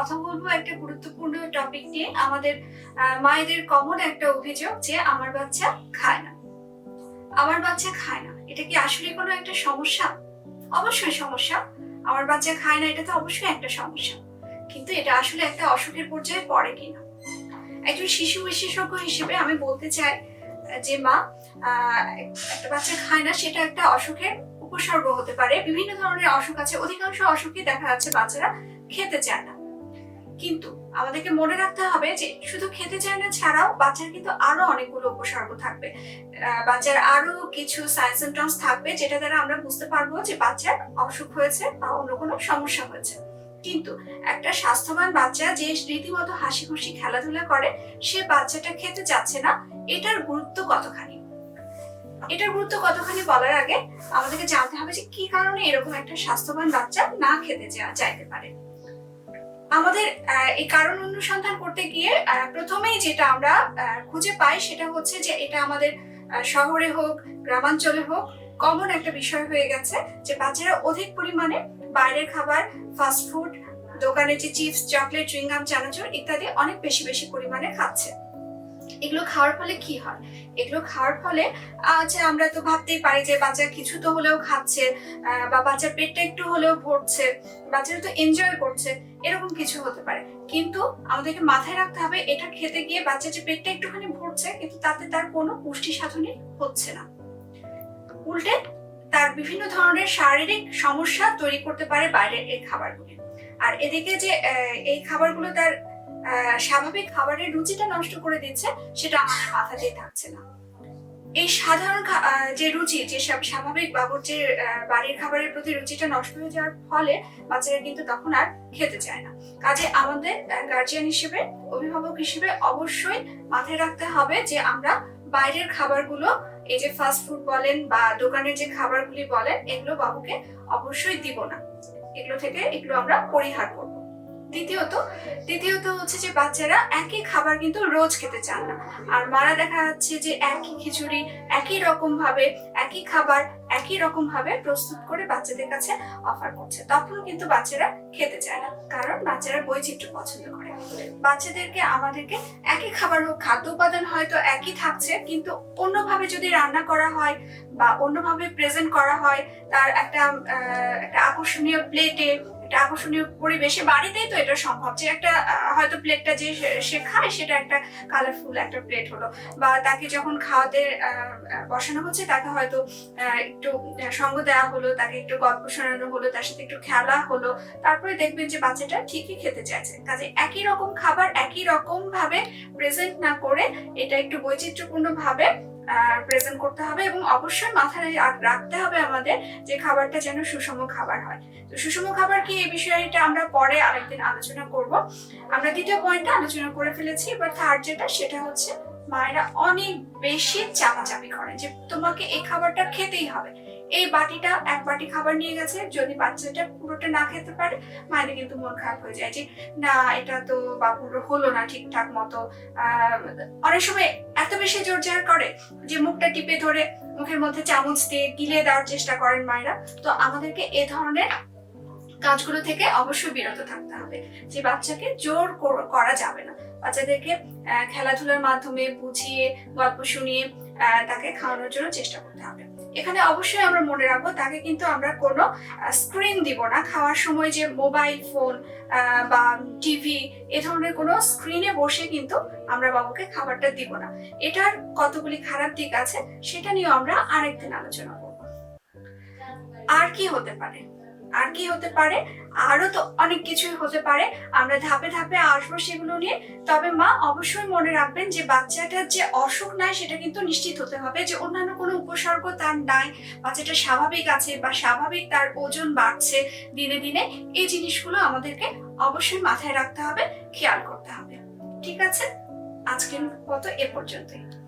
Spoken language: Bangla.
কথা বলব একটা গুরুত্বপূর্ণ টপিক নিয়ে। আমাদের মায়েদের কমন একটা অভিযোগ যে আমার বাচ্চা খায় না। আমার বাচ্চা খায় না। এটা কি আসলে কোনো একটা সমস্যা? অবশ্যই সমস্যা। আমার বাচ্চা খায় না, এটা তো অবশ্যই একটা সমস্যা। কিন্তু এটা আসলে একটা অসুখের পর্যায়ে পড়ে কিনা? একজন শিশু বিশেষজ্ঞ হিসেবে আমি বলতে চাই, যে মা একটা বাচ্চা খায় না, সেটা একটা অসুখের উপসর্গ হতে পারে। বিভিন্ন ধরনের অসুখ আছে। অধিকাংশ অসুখই দেখা যাচ্ছে বাচ্চারা খেতে চায় না। কিন্তু আমাদেরকে মনে রাখতে হবে যে শুধু খেতে চায় না ছাড়াও বাচ্চার কিন্তু আরও অনেকগুলো উপসর্গ থাকবে। বাচ্চার আরও কিছু সাইন থাকবে যেটা দ্বারা আমরা বুঝতে পারব যে বাচ্চার অসুখ হয়েছে বা অন্য কোনো সমস্যা হয়েছে। কিন্তু একটা স্বাস্থ্যবান বাচ্চা যে রীতিমতো হাসি খুশি খেলাধুলা করে, সে বাচ্চাটা খেতে চাচ্ছে না, এটার গুরুত্ব কতখানি? এটার গুরুত্ব কতখানি বলার আগে আমাদেরকে জানতে হবে যে কি কারণে এরকম একটা স্বাস্থ্যবান বাচ্চা না খেতে চাইতে পারে। আমাদের এই কারণ অনুসন্ধান করতে গিয়ে প্রথমেই যেটা আমরা খুঁজে পাই সেটা হচ্ছে যে এটা আমাদের শহরে হোক, গ্রামাঞ্চলে হোক কমন একটা বিষয় হয়ে গেছে যে বাচ্চারা অধিক পরিমাণে বাইরের খাবার ফাস্টফুড দোকানে যে চিপস চকলেট চুইংগাম চানাচুর ইত্যাদি অনেক বেশি বেশি পরিমাণে খাচ্ছে। এগুলো খাওয়ার ফলে কি হয়? এগুলো খাওয়ার ফলে আচ্ছা আমরা তো ভাবতেই পারি যে বাচ্চা কিছু তো হলেও খাচ্ছে বা বাচ্চার পেটটা একটু হলেও ভরছে, বাচ্চারা তো এনজয় করছে, এরকম কিছু হতে পারে। কিন্তু আমাদেরকে মাথায় রাখতে হবে, এটা খেতে গিয়ে বাচ্চার যে পেটটা একটুখানি ভরছে, কিন্তু তাতে তার কোনো পুষ্টি সাধনই হচ্ছে না। উল্টে তার বিভিন্ন ধরনের শারীরিক সমস্যা তৈরি করতে পারে বাইরের এই খাবারগুলি। আর এদিকে যে এই খাবারগুলো তার স্বাভাবিক খাবারের রুচিটা নষ্ট করে দিচ্ছে, সেটা আমাদের মাথাতেই থাকছে না। এই সাধারণ যে রুচি, যে সব স্বাভাবিক বাবুর্চির বাড়ির খাবারের প্রতি রুচিটা নষ্ট হয়ে যাওয়ার ফলে বাচ্চারা কিন্তু তখন আর খেতে চায় না। কাজে আমাদের গার্জিয়ান হিসেবে, অভিভাবক হিসেবে অবশ্যই মাথায় রাখতে হবে যে আমরা বাইরের খাবারগুলো, এই যে ফাস্ট ফুড বলেন বা দোকানের যে খাবারগুলি বলেন, এগুলো বাবুকে অবশ্যই দিব না। এগুলো থেকে এগুলো আমরা পরিহার করব। দ্বিতীয়ত দ্বিতীয়ত হচ্ছে যে বাচ্চারা একই খাবার কিন্তু রোজ খেতে চান না। আর মারা দেখা যাচ্ছে যে একই খিচুড়ি, একই রকম ভাবে একই খাবার, একই রকম ভাবে প্রস্তুত করে বাচ্চাদের কাছে অফার করছে। তখন কিন্তু বাচ্চারা খেতে চায় না, কারণ বাচ্চারা বৈচিত্র্য পছন্দ করে। বাচ্চাদেরকে, আমাদেরকে একই খাবার হোক, খাদ্য উপাদান হয়তো একই থাকছে, কিন্তু অন্যভাবে যদি রান্না করা হয় বা অন্যভাবে প্রেজেন্ট করা হয়, তার একটা একটা আকর্ষণীয় প্লেটে একটা আকর্ষণীয় পরিবেশে বাড়িতেই তো এটা সম্ভব। যে একটা হয়তো প্লেটটা যে সে- খায়, সেটা একটা কালারফুল একটা প্লেট হলো। বা তাকে যখন খাওয়াতে বসানো হচ্ছে, তাকে হয়তো একটু সঙ্গ দেওয়া হলো, তাকে একটু গল্প শোনানো হলো, তার সাথে একটু খেলা হলো, তারপরে দেখবেন যে বাচ্চাটা ঠিকই খেতে চাইছে। কাজে একই রকম খাবার, একই রকম ভাবে প্রেজেন্ট না করে এটা একটু বৈচিত্র্যপূর্ণ ভাবে প্রেজেন্ট করতে হবে এবং অবশ্যই মাথায় রাখতে হবে আমাদের যে খাবারটা যেন সুষম খাবার হয়। তো সুষম খাবার কি এই বিষয়টা আমরা পরে আরেকদিন আলোচনা করব। আমরা দ্বিতীয় পয়েন্টটা আলোচনা করে ফেলেছি, এবার থার্ড যেটা, সেটা হচ্ছে মায়েরা অনেক বেশি চাপাচাপি করে যে তোমাকে এই খাবারটা খেতেই হবে। এই বাটিটা এক বাটি খাবার নিয়ে গেছে, যদি বাচ্চাটা পুরোটা না খেতে পারে মায়ের কিন্তু মন খারাপ হয়ে যায় যে, না, এটা তো বাবুর হলো না ঠিকঠাক মতো। অনেক সময় এত বেশি জোর জার করে যে, মুখটা টিপে ধরে মুখের মধ্যে চামচ দিয়ে গিলে দেওয়ার চেষ্টা করেন মায়েরা। তো আমাদেরকে এ ধরনের কাজগুলো থেকে অবশ্যই বিরত থাকতে হবে যে, বাচ্চাকে জোর কর- যাবে না। বাচ্চাদেরকে খেলাধুলার মাধ্যমে বুঝিয়ে, গল্প শুনিয়ে তাকে খাওয়ানোর জন্য চেষ্টা করতে হবে। এখানে অবশ্যই আমরা মনে রাখব, তাকে কিন্তু আমরা কোনো স্ক্রিন দিব না। খাওয়ার সময় যে মোবাইল ফোন বা টিভি এ ধরনের কোনো স্ক্রিনে বসে কিন্তু আমরা বাবুকে খাবারটা দিব না। এটার কতগুলি খারাপ দিক আছে, সেটা নিয়ে আমরা আরেকদিন আলোচনা করব। আর কি হতে পারে? আর কি হতে পারে? আরও তো অনেক কিছুই হতে পারে। আমরা ধাপে ধাপে আসব সেগুলো নিয়ে। তবে মা, অবশ্যই মনে রাখবেন যে বাচ্চাটার যে অসুখ নাই, সেটা কিন্তু নিশ্চিত হতে হবে যে অন্যান্য কোনো উপসর্গ তার নাই। বাচ্চাটা স্বাভাবিক আছে বা স্বাভাবিক তার ওজন বাড়ছে দিনে দিনে, এই জিনিসগুলো আমাদেরকে অবশ্যই মাথায় রাখতে হবে, খেয়াল করতে হবে। ঠিক আছে? আজকের মতো এ পর্যন্তই।